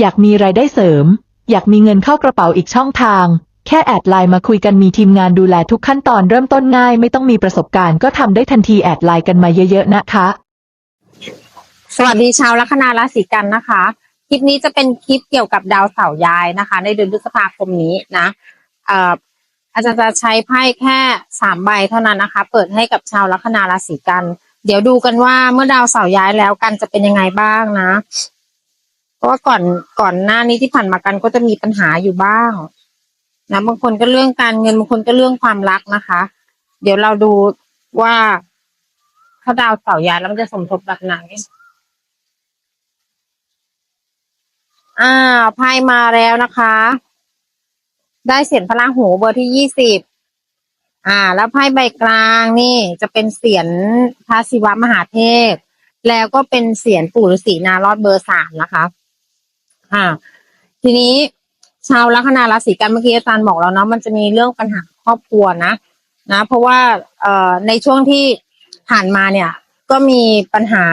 อยากมีรายได้เสริม อยากมีเงินเข้ากระเป๋าอีกช่องทาง แค่แอดไลน์มาคุยกันมีทีมงานดูแลทุกขั้นตอนเริ่มต้นง่าย ไม่ต้องมีประสบการณ์ก็ทำได้ทันทีแอดไลน์กันมาเยอะๆนะคะ สวัสดีชาวลัคนาราศีกันนะคะ คลิปนี้จะเป็นคลิปเกี่ยวกับดาวเสาร์ย้ายนะคะ ในเดือนพฤษภาคมนี้นะเอ่ออาจารย์จะใช้ไพ่แค่สามใบเท่านั้นนะคะ เปิดให้กับชาวลัคนาราศีกัน เดี๋ยวดูกันว่าเมื่อดาวเสาร์ย้ายแล้วกันจะเป็นยังไงบ้างนะ เพราะว่าก่อนก่อนหน้านี้ที่ผ่านมากันก็จะมีปัญหาอยู่บ้างนะบางคนก็เรื่องการเงินบางคนก็เรื่องความรักนะคะ เดี๋ยวเราดูว่าถ้าดาวเสาร์ย้ายแล้วมันจะสมทบแบบไหนอ่าไพ่มาแล้วนะคะ ได้เสียงพระราหูเบอร์ที่ยี่สิบอ่า แล้วไพ่ใบกลางนี่จะเป็นเสียงพระศิวะมหาเทพ แล้วก็เป็นเสียงปู่ฤาษีนารอดเบอร์สามนะคะ อ่า ทีนี้ชาวลัคนาราศีกันเมื่อกี้อาจารย์บอกแล้วเนาะมันจะมีเรื่องปัญหาครอบครัวนะนะ เพราะว่าเอ่อในช่วงที่ผ่านมาเนี่ย ก็มีปัญหา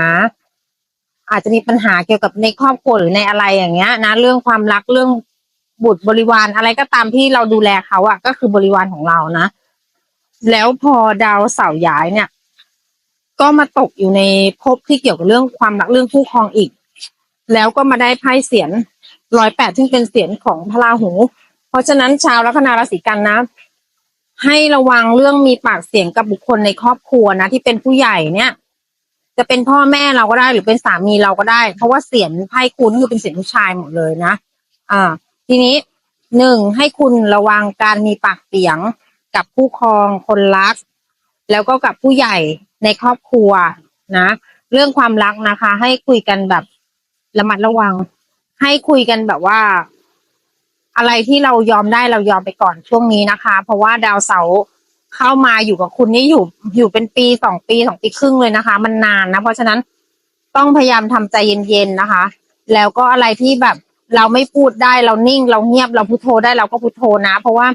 อาจจะมีปัญหาเกี่ยวกับในครอบครัวหรือในอะไรอย่างเงี้ย นะ เรื่องความรักเรื่องบุตรบริวารอะไรก็ตามที่เราดูแลเขาอะก็คือบริวารของเรานะแล้วพอดาวเสาร์ย้ายเนี่ย ก็มาตกอยู่ในภพที่เกี่ยวกับเรื่องความรักเรื่องคู่ครองอีก แล้วก็มาได้ไพ่เสียนร้อยแปดซึ่งเป็นเสียนของพระราหู เพราะฉะนั้นชาวลัคนาราศีกันนะ ให้ระวังเรื่องมีปากเสียงกับบุคคลในครอบครัวนะ ที่เป็นผู้ใหญ่เนี่ย จะเป็นพ่อแม่เราก็ได้หรือเป็นสามีเราก็ได้ เพราะว่าเสียงไพ่คุณคือเป็นเสียงผู้ชายหมดเลยนะ อ่า ทีนี้หนึ่งให้คุณระวังการมีปากเสียงกับผู้ครองคนรัก แล้วก็กับผู้ใหญ่ในครอบครัวนะ เรื่องความรักนะคะ ให้คุยกันแบบ ระมัดระวัง ให้คุยกันแบบว่า อะไรที่เรายอมได้เรายอมไปก่อนช่วงนี้นะคะ เพราะว่าดาวเสาร์เข้ามาอยู่กับคุณนี่อยู่อยู่เป็นปีสองปีสองปีครึ่งเลยนะคะ มันนานนะ เพราะฉะนั้นต้องพยายามทำใจเย็นๆนะคะ แล้วก็อะไรที่แบบเราไม่พูดได้เรานิ่ง เราเงียบเราพุโทโธได้เราก็พุโทโธนะ เพราะว่า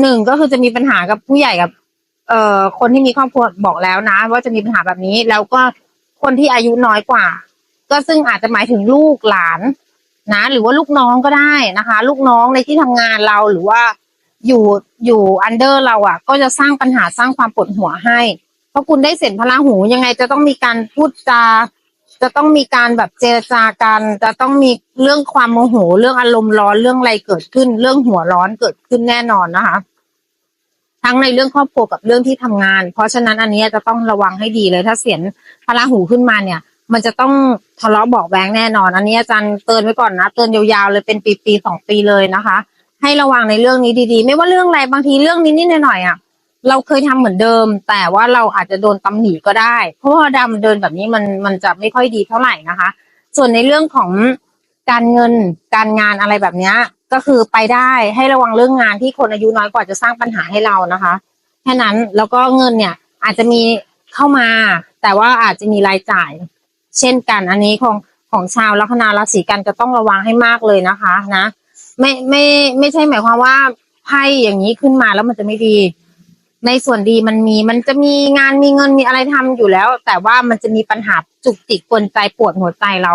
หนึ่งก็คือจะมีปัญหากับผู้ใหญ่กับ เอ่อคนที่มีครอบครัวบอกแล้วนะ ว่าจะมีปัญหาแบบนี้ แล้วก็คนที่อายุน้อยกว่า ก็ซึ่งอาจจะหมายถึงลูกหลานนะหรือว่าลูกน้องก็ได้นะคะ ลูกน้องในที่ทำงานเราหรือว่าอยู่อยู่อันเดอร์เราอะ ก็จะสร้างปัญหาสร้างความปวดหัวให้ เพราะคุณได้เสียงพระราหูยังไงจะต้องมีการพูดจา จะต้องมีการแบบเจรจากัน จะต้องมีเรื่องความโมโห เรื่องอารมณ์ร้อนเรื่องอะไรเกิดขึ้น เรื่องหัวร้อนเกิดขึ้นแน่นอนนะคะ ทั้งในเรื่องครอบครัวกับเรื่องที่ทำงาน เพราะฉะนั้นอันนี้จะต้องระวังให้ดีเลยถ้าเสียงพระราหูขึ้นมาเนี่ย มันจะต้องทะเลาะบอกแว้งแน่นอน อันนี้อาจารย์เตือนไว้ก่อนนะเตือนยาวๆเลยเป็นปีๆสองปีเลยนะคะ ให้ระวังในเรื่องนี้ดีๆ ไม่ว่าเรื่องอะไรบางทีเรื่องนี้นิดหน่อยๆอะเราเคยทำเหมือนเดิม แต่ว่าเราอาจจะโดนตำหนิก็ได้ เพราะว่าดำเดินแบบนี้มันมันจะไม่ค่อยดีเท่าไหร่นะคะ ส่วนในเรื่องของการเงินการงานอะไรแบบนี้ก็คือไปได้ให้ระวังเรื่องงานที่คนอายุน้อยกว่าจะสร้างปัญหาให้เรานะคะแค่นั้นแล้วก็เงินเนี่ยอาจจะมีเข้ามา แต่ว่าอาจจะมีรายจ่าย เช่นกัน อันนี้ของของชาวลัคนาราศีกันจะต้องระวังให้มากเลยนะคะนะไม่ไม่ไม่ใช่หมายความว่าไพ่อย่างนี้ขึ้นมาแล้วมันจะไม่ดี ในส่วนดีมันมีมันจะมีงานมีเงินมีอะไรทำอยู่แล้ว แต่ว่ามันจะมีปัญหาจุกจิกกวนใจปวดหัวใจเรา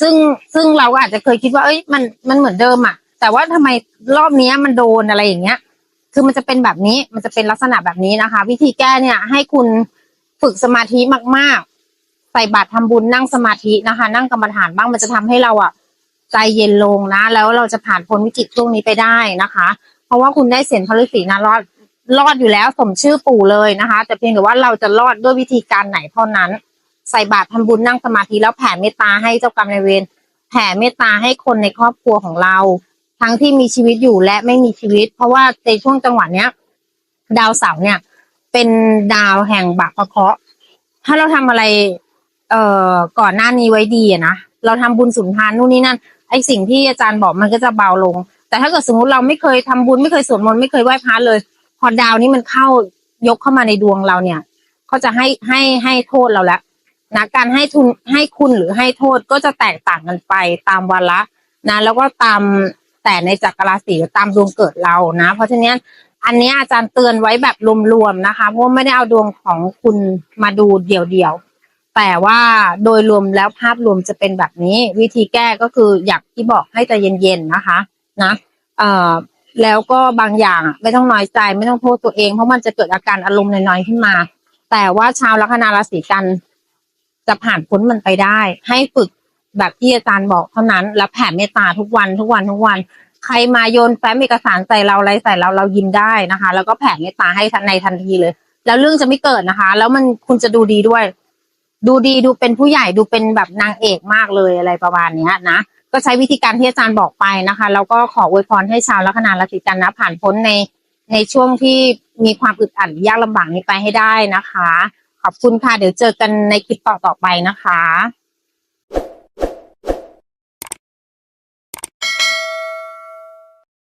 ซึ่งซึ่งเราก็อาจจะเคยคิดว่า เอ้ยมันมันเหมือนเดิมอะแต่ว่าทำไมรอบนี้มันโดนอะไรอย่างเงี้ย คือมันจะเป็นแบบนี้มันจะเป็นลักษณะแบบนี้นะคะ วิธีแก้เนี่ย ให้คุณฝึกสมาธิมากๆ ส่บาตรทำบุญนั่งสมาธินะคะ นั่งกรรมฐานบ้างมันจะทำให้เราอะใจเย็นลงนะ แล้วเราจะผ่านพ้นวิกฤตช่วงนี้ไปได้นะคะ เพราะว่าคุณได้เสียงพระฤาษีนะรอดรอดอยู่แล้วสมชื่อปู่เลยนะคะ แต่เพียงแต่ว่าเราจะรอดด้วยวิธีการไหนเท่านั้น ใส่บาตรทำบุญนั่งสมาธิแล้วแผ่เมตตาให้เจ้ากรรมนายเวรแผ่เมตตาให้คนในครอบครัวของเรา ทั้งที่มีชีวิตอยู่และไม่มีชีวิต เพราะว่าในช่วงจังหวะเนี้ย ดาวเสาร์เนี่ย เป็นดาวแห่งบาปะเคราะห์ถ้าเราทำอะไร เอ่อก่อนหน้านี้ไว้ดีอะนะเราทำบุญสุนทานนู่นนี่นั่นไอสิ่งที่อาจารย์บอกมันก็จะเบาลง แต่ถ้าเกิดสมมติเราไม่เคยทำบุญไม่เคยสวดมนต์ไม่เคยไหว้พระเลย พอดาวนี้มันเข้ายกเข้ามาในดวงเราเนี่ยเขาจะให้ให้ให้โทษเราแล้วนะการให้ทุนให้คุณหรือให้โทษก็จะแตกต่างกันไปตามวาระนะแล้วก็ตามแต่ในจักรราศีตามดวงเกิดเรานะ เพราะฉะนั้นอันนี้อาจารย์เตือนไว้แบบรวมๆนะคะเพราะว่าไม่ได้เอาดวงของคุณมาดูเดี่ยวๆ แต่ว่าโดยรวมแล้วภาพรวมจะเป็นแบบนี้ วิธีแก้ก็คืออยากที่บอกให้ใจเย็นๆนะคะ นะเอ่อแล้วก็บางอย่างไม่ต้องน้อยใจไม่ต้องโทษตัวเอง เพราะมันจะเกิดอาการอารมณ์น้อยๆขึ้นมา แต่ว่าชาวลัคนาราศีกันจะผ่านพ้นมันไปได้ ให้ฝึกแบบที่อาจารย์บอกเท่านั้น แล้วแผ่เมตตาทุกวันทุกวันทุกวัน ใครมาโยนแฟ้มเอกสารใส่เราอะไรใส่เราเรายิ้มได้นะคะ แล้วก็แผ่เมตตาให้ในทันทีเลย แล้วเรื่องจะไม่เกิดนะคะ แล้วมันคุณจะดูดีด้วย ดูดีดูเป็นผู้ใหญ่ดูเป็นแบบนางเอกมากเลยอะไรประมาณเนี้ยนะก็ใช้วิธีการที่อาจารย์บอกไปนะคะ แล้วก็ขออวยพรให้ชาวลัคนาราศีกันนะผ่านพ้นในในช่วงที่มีความอึดอัดยากลำบากนี้ไปให้ได้นะคะ ขอบคุณค่ะ เดี๋ยวเจอกันในคลิปต่อๆไปนะคะ